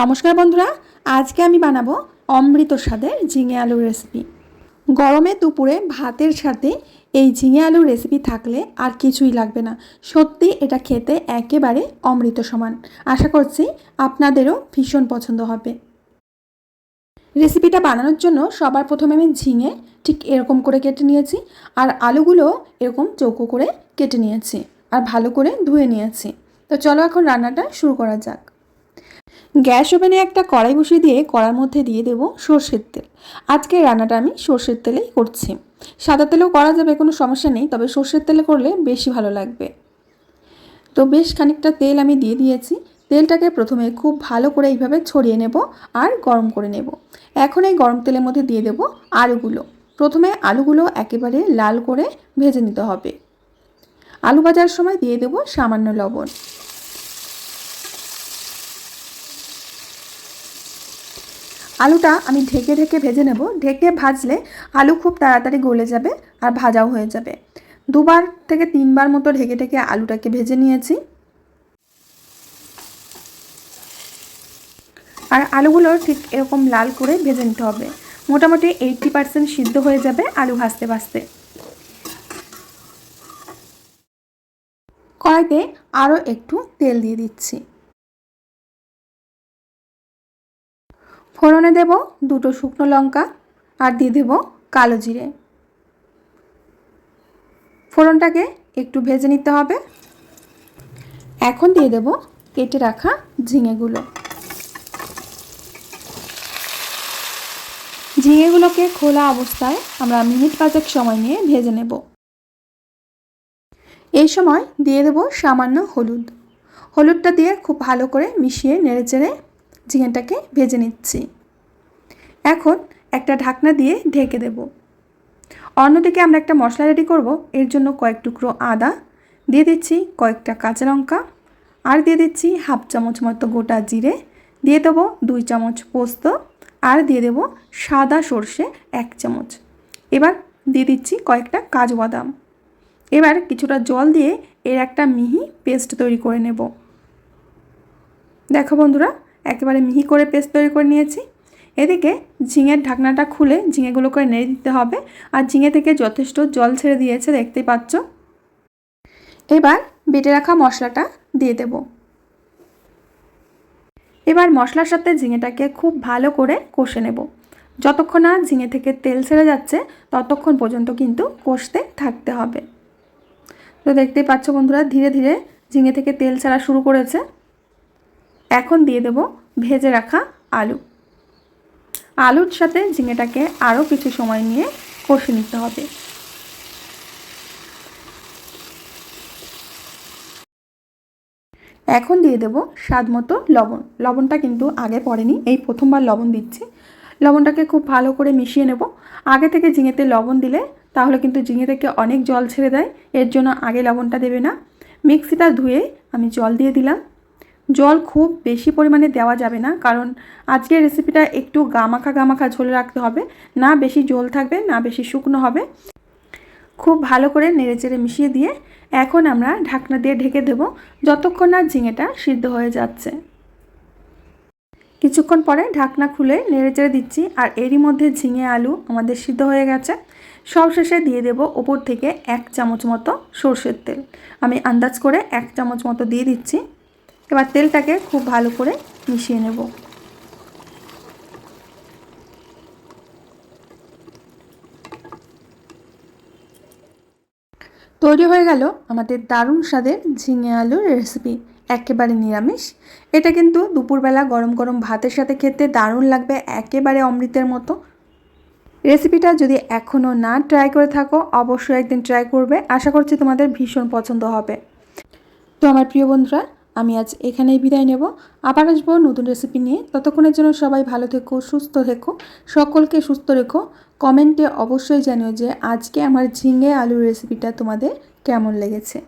নমস্কার বন্ধুরা, আজকে আমি বানাবো অমৃত স্বাদের ঝিঙে আলুর রেসিপি গরমে দুপুরে ভাতের সাথে এই ঝিঙে আলুর রেসিপি থাকলে আর কিছুই লাগবে না। সত্যি এটা খেতে একেবারে অমৃত সমান। আশা করছি আপনাদেরও ভীষণ পছন্দ হবে। রেসিপিটা বানানোর জন্য সবার প্রথমে আমি ঝিঙে ঠিক এরকম করে কেটে নিয়েছি আর আলুগুলো এরকম চৌকো করে কেটে নিয়েছি আর ভালো করে ধুয়ে নিয়েছি। তো চলো এখন রান্নাটা শুরু করা যাক। গ্যাস ওভেনে একটা কড়াই বসিয়ে দিয়ে কড়ার মধ্যে দিয়ে দেবো সর্ষের তেল। আজকে রান্নাটা আমি সর্ষের তেলেই করছি। সাদা তেলেও করা যাবে, কোনো সমস্যা নেই, তবে সর্ষের তেলে করলে বেশি ভালো লাগবে। তো বেশ খানিকটা তেল আমি দিয়ে দিয়েছি। তেলটাকে প্রথমে খুব ভালো করে এইভাবে ছড়িয়ে নেব আর গরম করে নেব। এখন এই গরম তেলের মধ্যে দিয়ে দেব আলুগুলো। প্রথমে আলুগুলো একেবারে লাল করে ভেজে নিতে হবে। আলু ভাজার সময় দিয়ে দেব সামান্য লবণ। আলুটা আমি ঢেকে ঢেকে ভেজে নেব। ঢেকে ভাজলে আলু খুব তাড়াতাড়ি গলে যাবে আর ভাজাও হয়ে যাবে। দুবার থেকে তিনবার মতো ঢেকে ঢেকে আলুটাকে ভেজে নিয়েছি। আর আলুগুলো ঠিক এরকম লাল করে ভেজে নিতে হবে। মোটামুটি এইটটি পার্সেন্ট সিদ্ধ হয়ে যাবে আলু ভাজতে ভাজতে। কড়াইতে আরও একটু তেল দিয়ে দিচ্ছি। ফোড়নে দেব দুটো শুকনো লঙ্কা আর দিয়ে দেব কালো জিরে। ফোড়নটাকে একটু ভেজে নিতে হবে। এখন দিয়ে দেব কেটে রাখা ঝিঙেগুলো। ঝিঙেগুলোকে খোলা অবস্থায় আমরা মিনিট পাঁচেক সময় নিয়ে ভেজে নেব। এই সময় দিয়ে দেব সামান্য হলুদ। হলুদটা দিয়ে খুব ভালো করে মিশিয়ে নেড়ে চেড়ে ঝিঙেটাকে ভেজে নিচ্ছি। এখন একটা ঢাকনা দিয়ে ঢেকে দেব। অন্যদিকে আমরা একটা মশলা রেডি করব। এর জন্য কয়েক টুকরো আদা, দিয়ে দিচ্ছি কয়েকটা কাঁচা লঙ্কা, আর দিয়ে দিচ্ছি হাফ চামচ মতো গোটা জিরে। দিয়ে দেবো দুই চামচ পোস্ত, আর দিয়ে দেব সাদা সর্ষে এক চামচ। এবার দিয়ে দিচ্ছি কয়েকটা কাজু বাদাম। এবার কিছুটা জল দিয়ে এর একটা মিহি পেস্ট তৈরি করে নেব। দেখো বন্ধুরা একেবারে মিহি করে পেস্ট তৈরি করে নিয়েছি। এদিকে ঝিঙের ঢাকনাটা খুলে ঝিঙেগুলো করে নেড়ে দিতে হবে। আর ঝিঙে থেকে যথেষ্ট জল ছেড়ে দিয়েছে, দেখতেই পাচ্ছ। এবার বেটে রাখা মশলাটা দিয়ে দেব। এবার মশলার সাথে ঝিঙেটাকে খুব ভালো করে কষে নেব। যতক্ষণ না ঝিঙে থেকে তেল ছেড়ে যাচ্ছে, ততক্ষণ পর্যন্ত কিন্তু কষতে থাকতে হবে। তো দেখতেই পাচ্ছ বন্ধুরা, ধীরে ধীরে ঝিঙে থেকে তেল ছাড়া শুরু করেছে। এখন দিয়ে দেব ভেজে রাখা আলু। আলুর সাথে ঝিঙেটাকে আরও কিছু সময় নিয়ে কষে নিতে হবে। এখন দিয়ে দেব স্বাদ মতো লবণ। লবণটা কিন্তু আগে পড়েনি, এই প্রথমবার লবণ দিচ্ছি। লবণটাকে খুব ভালো করে মিশিয়ে নেব। আগে থেকে ঝিঙেতে লবণ দিলে তাহলে কিন্তু ঝিঙে থেকে অনেক জল ছেড়ে দেয়, এর জন্য আগে লবণটা দেবে না। মিক্সিটা ধুয়ে আমি জল দিয়ে দিলাম। জল খুব বেশি পরিমাণে দেওয়া যাবে না, কারণ আজকের রেসিপিটা একটু গামাখা গামাখা ঝোলে রাখতে হবে, না বেশি জল থাকবে, না বেশি শুকনো হবে। খুব ভালো করে নেড়েচেড়ে মিশিয়ে দিয়ে এখন আমরা ঢাকনা দিয়ে ঢেকে দেব, যতক্ষণ না ঝিঙেটা সিদ্ধ হয়ে যাচ্ছে। কিছুক্ষণ পরে ঢাকনা খুলে নেড়েচেড়ে দিচ্ছি, আর এরই মধ্যে ঝিঙে আলু আমাদের সিদ্ধ হয়ে গেছে। সবশেষে দিয়ে দেব ওপর থেকে এক চামচ মতো সর্ষের তেল। আমি আন্দাজ করে এক চামচ মতো দিয়ে দিচ্ছি। এবার তেলটাকে খুব ভালো করে মিশিয়ে নেব। তৈরি হয়ে গেল আমাদের দারুণ স্বাদের ঝিঙে আলুর রেসিপি একেবারে নিরামিষ। এটা কিন্তু দুপুরবেলা গরম গরম ভাতের সাথে খেতে দারুণ লাগবে, একেবারে অমৃতের মতো। রেসিপিটা যদি এখনও না ট্রাই করে থাকো, অবশ্যই একদিন ট্রাই করবে। আশা করছি তোমাদের ভীষণ পছন্দ হবে। তো আমার প্রিয় বন্ধুরা আমি আজ এখানেই বিদায় নেব। আবার আসব নতুন রেসিপি নিয়ে। ততক্ষণের জন্য সবাই ভালো থেকো, সুস্থ থেকো। সকলকে সুস্থ রেখো। কমেন্টে অবশ্যই জানিও যে আজকে আমার ঝিঙে আলুর রেসিপিটা তোমাদের কেমন লেগেছে।